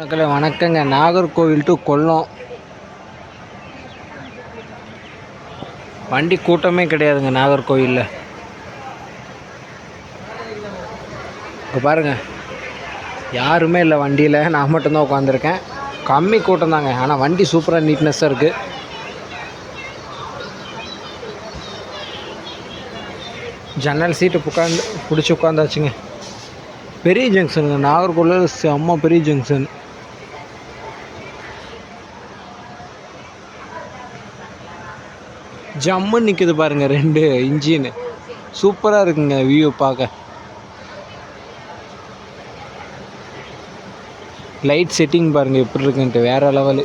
மக்களை வணக்கங்க. நாகர்கோவில் டு கொல்லம். வண்டி கூட்டமே கிடையாதுங்க நாகர்கோவிலில். இப்போ பாருங்க. யாருமே இல்லை வண்டியில். நான் மட்டும்தான் உட்காந்துருக்கேன் கம்மி கூட்டம் தாங்க. ஆனால் வண்டி சூப்பராக நீட்னஸ்ஸாக இருக்குது ஜன்னல் சீட்டு உட்காந்து பிடிச்சி உட்காந்தாச்சுங்க பெரிய ஜங்ஷனுங்க நாகர்கோவில் செம்ம பெரிய ஜங்ஷன் ஜம்முன்னு நிற்குது பாருங்க ரெண்டு இன்ஜின். சூப்பராக இருக்குங்க வியூ பார்க்க. லைட் செட்டிங் பாருங்க எப்படி இருக்குன்ட்டு வேற லெவலு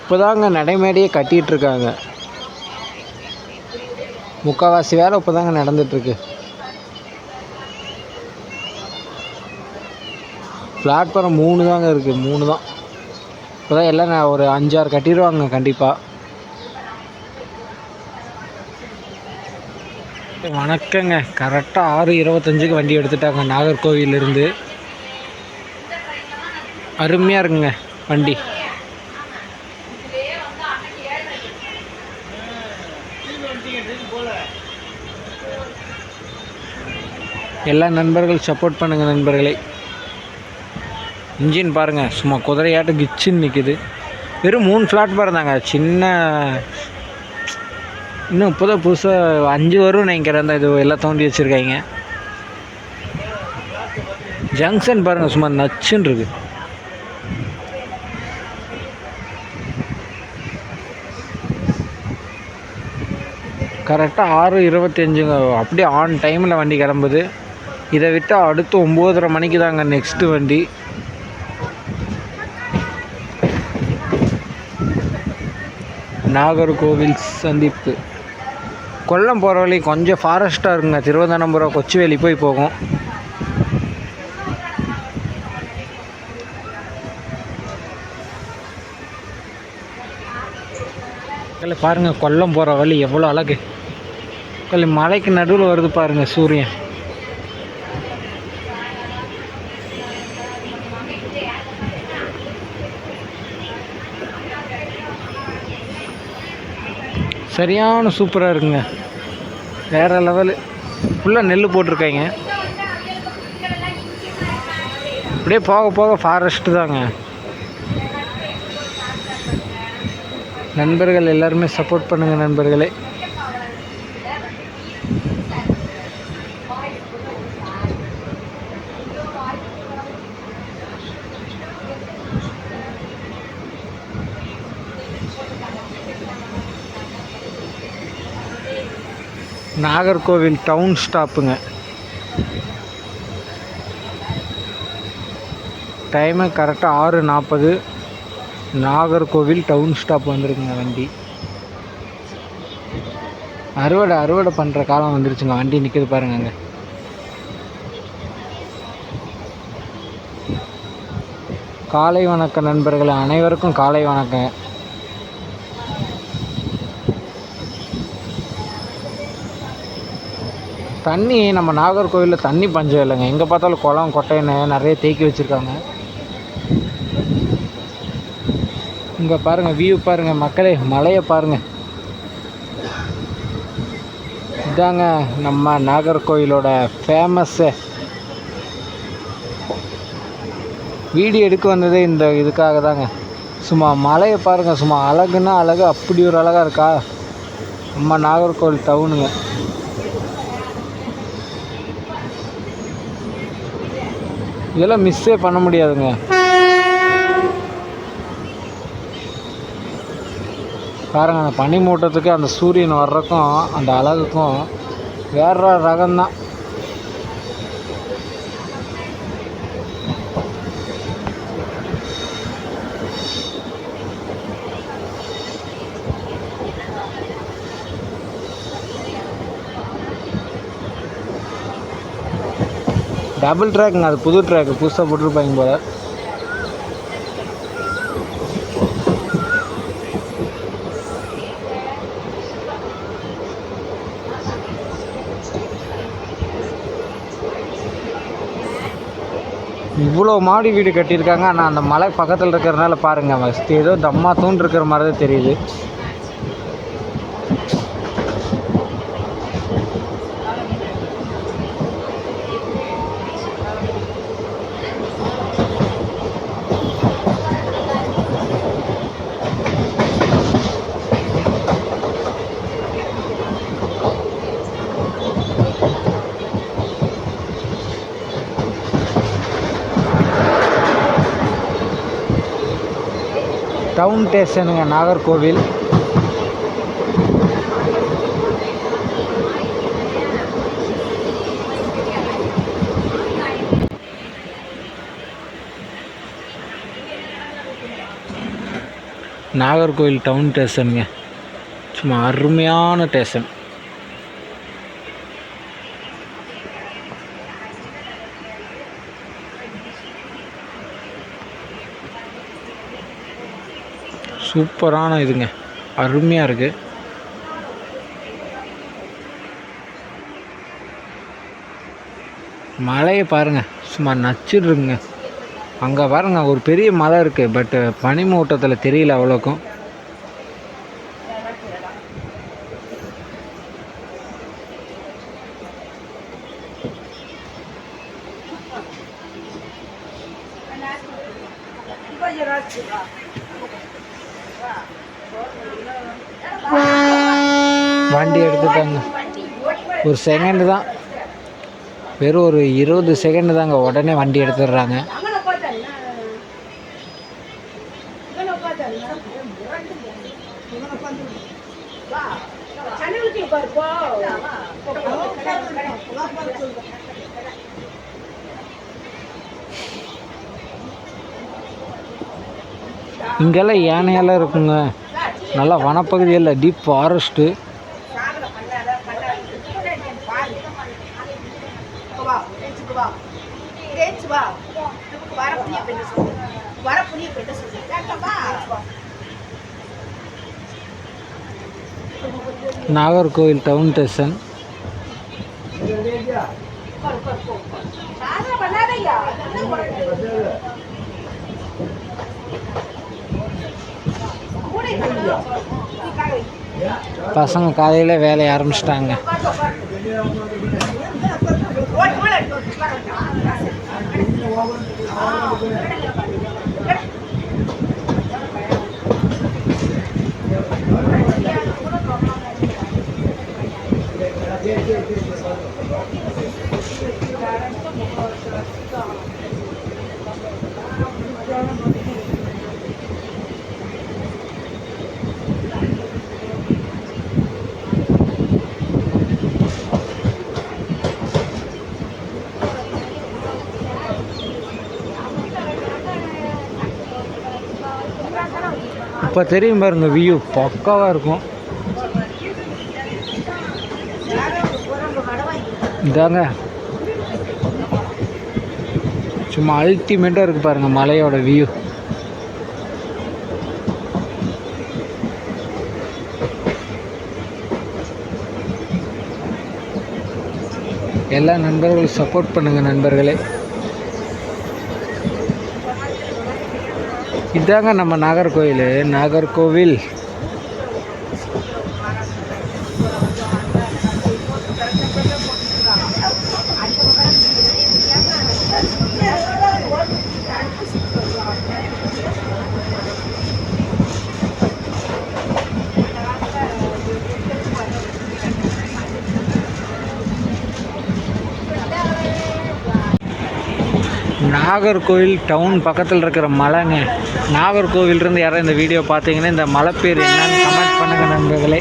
இப்போதாங்க நடைமேடையே கட்டிட்டு இருக்காங்க. முக்கால்வாசி வேலை இப்போதாங்க நடந்துட்டுருக்கு. பிளாட்ஃபாரம் மூணு தாங்க இருக்குது மூணு தான் இப்போ தான் எல்லாம் ஒரு அஞ்சாறு கட்டிடுவாங்க கண்டிப்பாக வணக்கங்க. கரெக்டாக ஆறு இருபத்தஞ்சுக்கு வண்டி எடுத்துட்டாங்க. நாகர்கோவிலிருந்து. அருமையாக இருக்குங்க வண்டி. எல்லா நண்பர்கள் சப்போர்ட் பண்ணுங்கள் நண்பர்களே. இன்ஜின் பாருங்கள் சும்மா குதிரையாட்டு கிச்சின்னு நிற்கிது வெறும் மூணு ஃப்ளாட் பாருந்தாங்க. சின்ன இன்னும் இப்போ தான் புதுசாக அஞ்சு வரும் நினைக்கிறேன். இந்த இது எல்லாம் தோண்டி வச்சுருக்காங்க. ஜங்ஷன் பாருங்கள் சும்மா நச்சுன்னு இருக்கு. கரெக்டாக ஆறு இருபத்தஞ்சுங்க. அப்படியே ஆன் டைமில் வண்டி கிளம்புது. இதை விட்டால் அடுத்து ஒம்போதரை மணிக்கு தாங்க நெக்ஸ்ட்டு வண்டி. நாகர்கோவில் சந்திப்பு. கொல்லம் போகிற வழி கொஞ்சம் ஃபாரஸ்ட்டாக இருக்குங்க திருவனந்தபுரம் கொச்சுவேலி போய் போகும். பாருங்கள் பாருங்க கொல்லம் போகிற வழி எவ்வளோ அழகு. மலைக்கு நடுவில் வருது பாருங்கள் சூரியன். சரியான சூப்பராக இருக்குங்க. வேறு லெவலு. ஃபுல்லாக நெல் போட்டிருக்காங்க அப்படியே போக போக ஃபாரஸ்ட்டு தாங்க. நண்பர்கள் எல்லாருமே சப்போர்ட் பண்ணுங்கள் நண்பர்களே. நாகர்கோவில் டவுன் ஸ்டாப்புங்க. டைமு கரெக்டாக ஆறு நாற்பது நாகர்கோவில் டவுன் ஸ்டாப் வந்திருக்குங்க வண்டி. அறுவடை அறுவடை பண்ணுற காலம் வந்துருச்சுங்க. வண்டி நிற்கிது பாருங்க அங்கே காலை வணக்கம் நண்பர்கள் அனைவருக்கும் காலை வணக்கம் தண்ணி நம்ம நாகர்கோவிலில் தண்ணி பஞ்சம் இல்லைங்க. எங்கே பார்த்தாலும் குளம் கொட்டைன்னு நிறைய தேக்கி வச்சுருக்காங்க. இங்கே பாருங்கள் வியூ பாருங்கள் மக்களே மலையை பாருங்கள் இதாங்க நம்ம நாகர்கோவிலோட ஃபேமஸ்ஸு வீடியோ எடுக்க வந்ததே இந்த இதுக்காக தாங்க. சும்மா மலையை பாருங்கள் சும்மா அழகுன்னா அழகு அப்படி ஒரு அழகாக இருக்கா? நம்ம நாகர்கோவில் டவுனுங்க இதெல்லாம் மிஸ்ஸே பண்ண முடியாதுங்க. பாருங்கள் அந்த பனி மூட்டத்துக்கு அந்த சூரியன் வர்றதுக்கும் அந்த அழகுக்கும் வேற ரகம்தான். டபுள் ட்ராக்குங்க அது புது ட்ராக்கு புதுசாக போட்டிருப்பாங்க போல. இவ்வளோ மாடி வீடு கட்டியிருக்காங்க ஆனால் அந்த மலை பக்கத்தில் இருக்கிறதுனால பாருங்கள் ஃபஸ்ட்டு ஏதோ தம்மா தூண் இருக்கிற மாதிரி தான் தெரியுது. டவுன் ஸ்டேஷனுங்க நாகர்கோவில். நாகர்கோவில் டவுன் ஸ்டேஷனுங்க. சும்மா அருமையான ஸ்டேஷன். சூப்பரான இதுங்க. அருமையாக இருக்குது மலையை பாருங்கள் சும்மா நச்சுடுங்க அங்கே பாருங்க ஒரு பெரிய மலை இருக்குது பட்டு பனிமூட்டத்தில் தெரியல அவ்வளோக்கும் வண்டி எடுத்துட்டாங்க ஒரு செகண்டு தான். வெறும் ஒரு இருபது செகண்டு தாங்க. உடனே வண்டி எடுத்துடுறாங்க. இங்கெல்லாம் யானையெல்லாம் இருக்குங்க. நல்லா வனப்பகுதியில் deep forest Nagercoil town station. பசங்க காலையில் வேலையை ஆரம்பிச்சிட்டாங்க. Yeah, yeah. இப்போ தெரியும் பாருங்க வியூ பக்காவாக இருக்கும். இதாங்க சும்மா அல்டிமேட்டாக இருக்குது பாருங்கள் மலையோட வியூ எல்லா நண்பர்களும் சப்போர்ட் பண்ணுங்கள் நண்பர்களே. இதாங்க நம்ம நாகர்கோவில் நாகர்கோவில். நாகர்கோவில் டவுன் பக்கத்தில் இருக்கிற மலைங்க. நாகர்கோவிலிருந்து யாரும் இந்த வீடியோ பார்த்தீங்கன்னா இந்த மலை பேர் என்னன்னு கமெண்ட் பண்ணுங்கள் நண்பர்களே.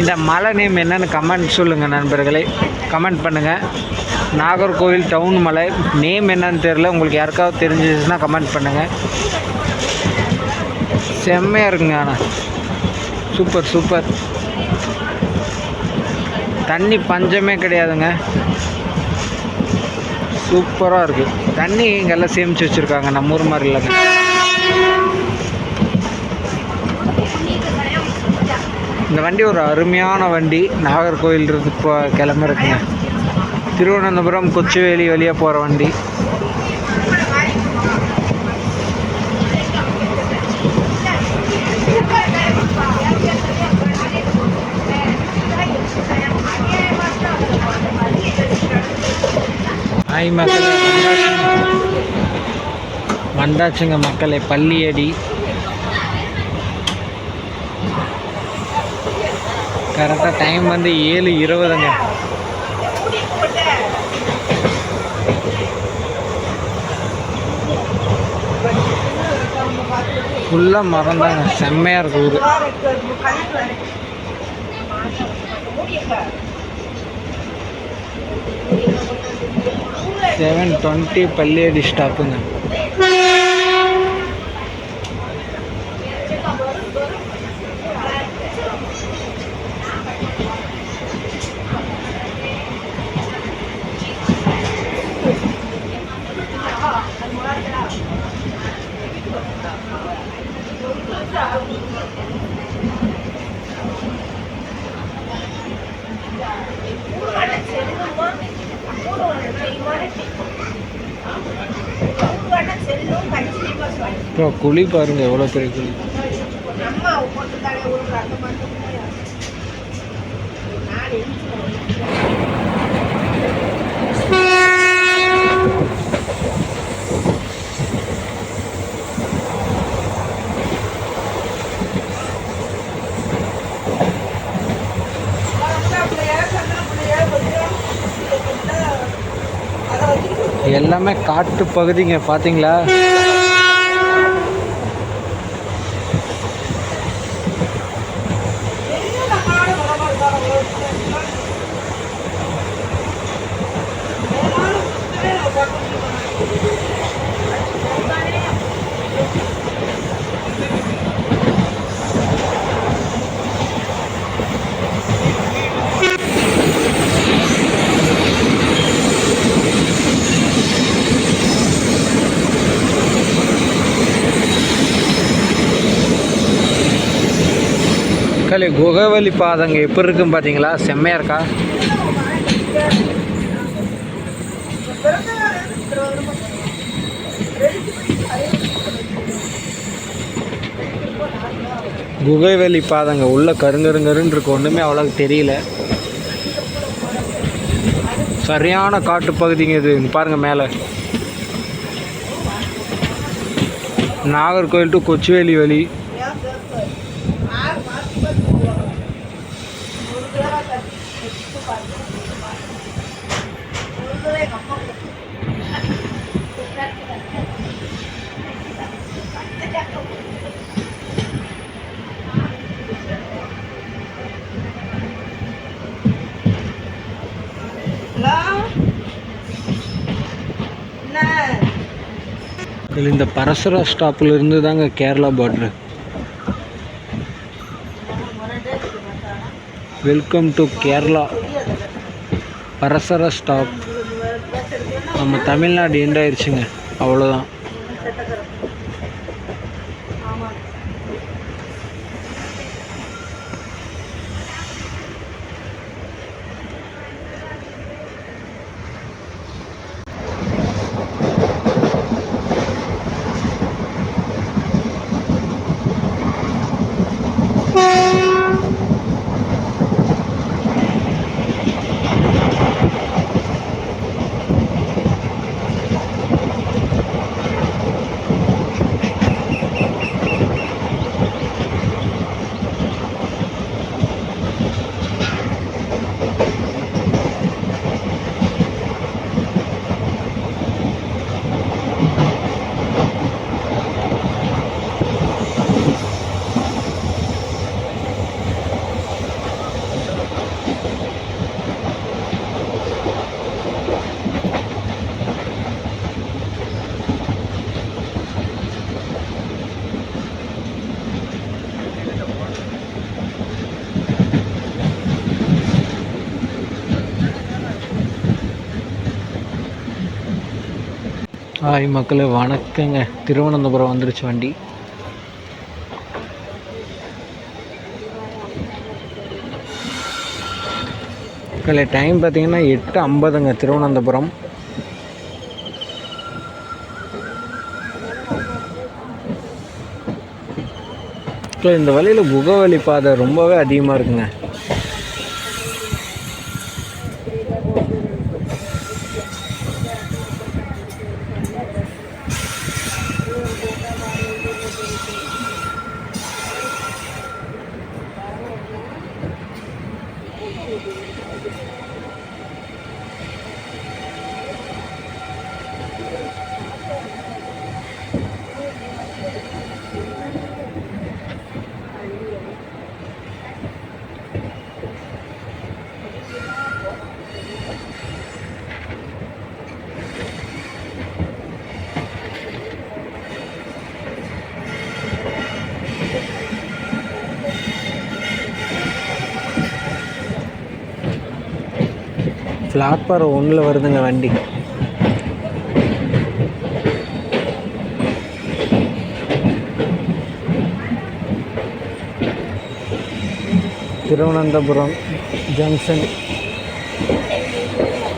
இந்த மலை நேம் என்னன்னு கமெண்ட் சொல்லுங்கள் நண்பர்களே. கமெண்ட் பண்ணுங்கள் நாகர்கோவில் டவுன் மலை நேம் என்னன்னு தெரில உங்களுக்கு யாருக்காவது தெரிஞ்சிச்சுன்னா கமெண்ட் பண்ணுங்கள் செம்மையாக இருக்குங்க ஆனால் சூப்பர் சூப்பர் தண்ணி பஞ்சமே கிடையாதுங்க. சூப்பராக இருக்குது தண்ணி இங்கெல்லாம் சேமித்து வச்சுருக்காங்க. நம்ம ஊர் மாதிரி இல்லைங்க இந்த வண்டி ஒரு அருமையான வண்டி. நாகர்கோவில் இருந்து இப்போ கிளம்புறதுங்க. திருவனந்தபுரம் கொச்சுவேலி வழியாக போகிற வண்டி. ஹாய் மக்களே. வந்தாச்சுங்க. மக்களே பள்ளியடி. கரெக்டாக டைம் வந்து ஏழு இருபதுங்க. ஃபுல்லாக மரம் தாங்க செம்மையாக இருக்கு ஊர். செவன் டுவெண்ட்டி பள்ளியடி ஸ்டாப்புங்க குழி பாருங்க எவ்வளோ பெரிய குழி. எல்லாமே காட்டு பகுதிங்க பார்த்தீங்களா மக்களே குகவலி பாதங்க எப்படி இருக்குன்னு பார்த்தீங்களா? செம்மையாக இருக்கா? குகைவெளி பாதங்க உள்ள கருங்கருங்கருன்னு இருக்கு. ஒன்றுமே அவ்வளோ தெரியல. சரியான காட்டு பகுதிங்க இது. பாருங்க மேலே. நாகர்கோவில் டு கொச்சுவேலி வழி. இந்த பரசுரா ஸ்டாப்பில் இருந்து தாங்க கேரளா பார்ட்ரு வெல்கம் டு கேரளா அரசர ஸ்டாப் நம்ம தமிழ்நாடு எண்ட் ஆயிடுச்சுங்க அவ்வளோதான் ஹாய் மக்களே வணக்கங்க. திருவனந்தபுரம் வந்துருச்சு வண்டி. இல்லை டைம் பார்த்தீங்கன்னா எட்டு ஐம்பதுங்க. திருவனந்தபுரம். இந்த வழியில் குகவழி பாதை ரொம்பவே அதிகமாக இருக்குங்க. பிளாட்ஃபாரம் ஒன்றில் வருதுங்க வண்டி. திருவனந்தபுரம் ஜங்ஷன்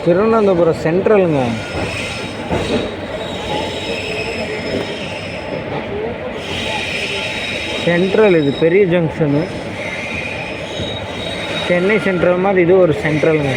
திருவனந்தபுரம் சென்ட்ரலுங்க சென்ட்ரல் இது பெரிய ஜங்ஷனு சென்னை சென்ட்ரல் மாதிரி இது ஒரு சென்ட்ரலுங்க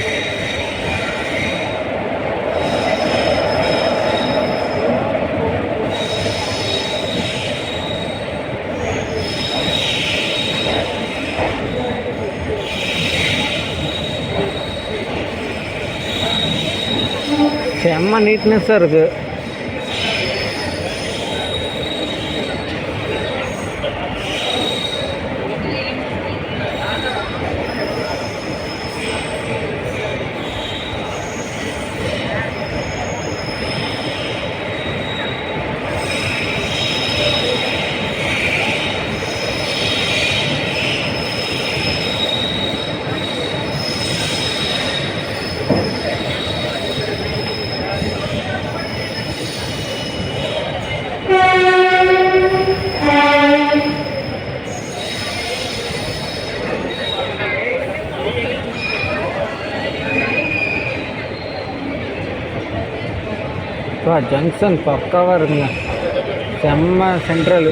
செம்ம நீட்னஸ்ஸாக இருக்குது ஜங்ஷன் பக்காவாக இருக்குங்க செம்ம சென்ட்ரலு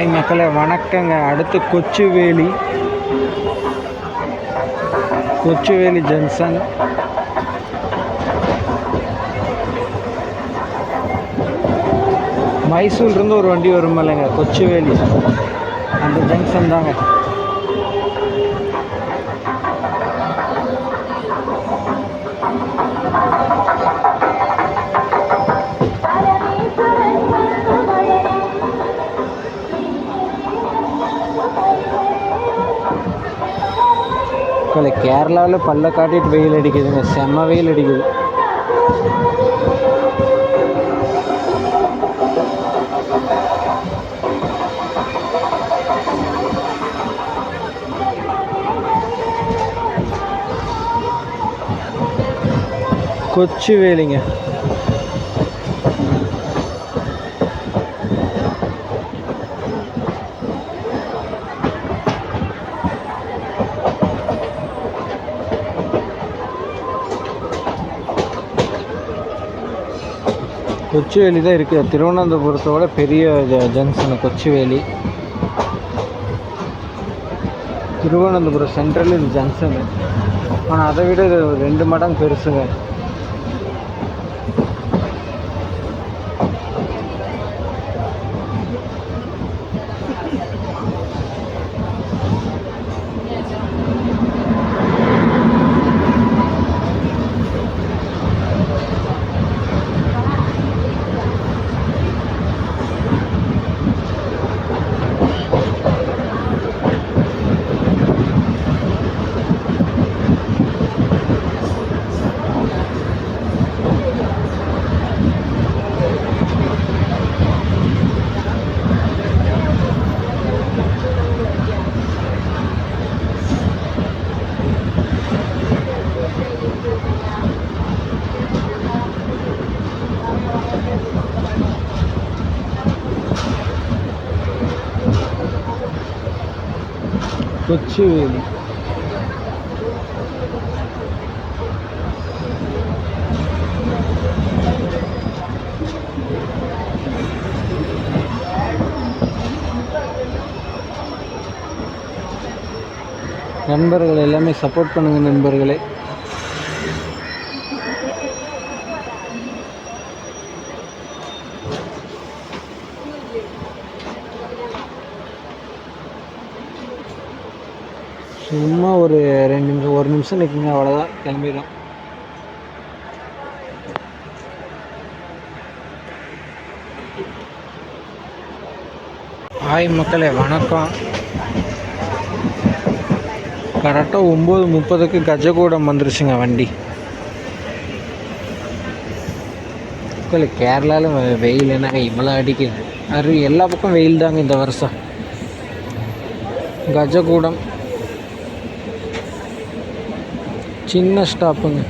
ஹாய் மக்களை வணக்கங்க. அடுத்து கொச்சுவேலி. கொச்சுவேலி ஜங்ஷன் மைசூர்லேருந்து ஒரு வண்டி வரும் இல்லைங்க கொச்சுவேலி. அந்த ஜங்ஷன் தாங்க. மக்களே கேரளாவில் பல்ல காட்டிட்டு வெயில் அடிக்குதுங்க. செம்ம வெயில் அடிக்குது. கொச்சி வேலிங்க கொச்சுவேலி தான் இருக்குது திருவனந்தபுரத்தோட பெரிய ஜ- ஜங்ஷனு கொச்சுவேலி. திருவனந்தபுரம் சென்ட்ரல் இது ஜங்ஷனு. ஆனால் அதை விட இது ரெண்டு மடங்கு பெருசுங்க. கொச்சுவேலி நண்பர்கள் எல்லாமே சப்போர்ட் பண்ணுங்க நண்பர்களே. ஒரு ரெண்டு நிமிஷம் ஒரு நிமிஷம் நிற்குங்க அவ்வளோதான் கிளம்பிடும் ஹாய் மக்களே வணக்கம். கரெக்டாக ஒம்பது முப்பதுக்கு கஜகூடம் வந்துருச்சுங்க வண்டி. மக்களே கேரளாவில் வெயில் என்னங்க இவ்வளோ அடிக்குது. அது எல்லா பக்கம் வெயில் தாங்க இந்த வருஷம். கஜகூடம். சின்ன ஸ்டாப்புங்க.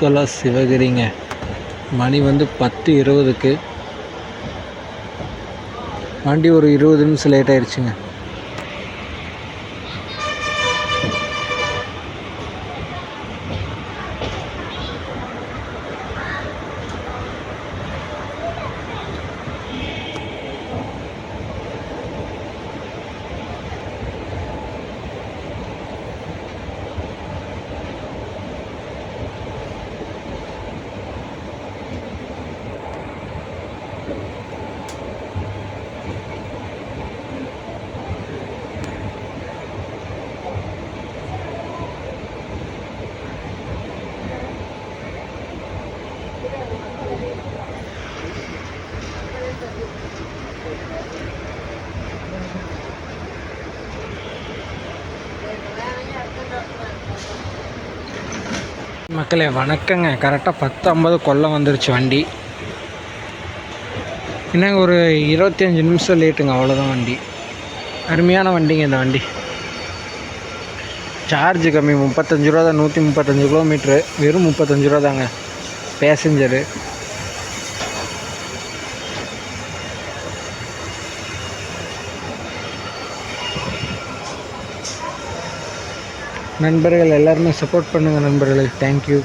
வார்க்கலா சிவகிரிங்க. மணி வந்து பத்து இருபதுக்கு. வண்டி ஒரு இருபது நிமிஷம் லேட் ஆயிடுச்சுங்க மக்களே வணக்கங்க. கரெக்டாக பத்து ஐம்பது கொல்லம் வந்துருச்சு வண்டி. என்னங்க ஒரு இருபத்தஞ்சி நிமிஷம் லேட்டுங்க அவ்வளோதான் வண்டி. அருமையான வண்டிங்க இந்த வண்டி. சார்ஜ் கம்மி. முப்பத்தஞ்சு ரூபா தான் நூற்றி முப்பத்தஞ்சு கிலோமீட்ரு வெறும் முப்பத்தஞ்சு ரூபா தாங்க பேசஞ்சரு நண்பர்கள் எல்லாருமே சப்போர்ட் பண்ணுங்கள் நண்பர்களே. தேங்க்யூ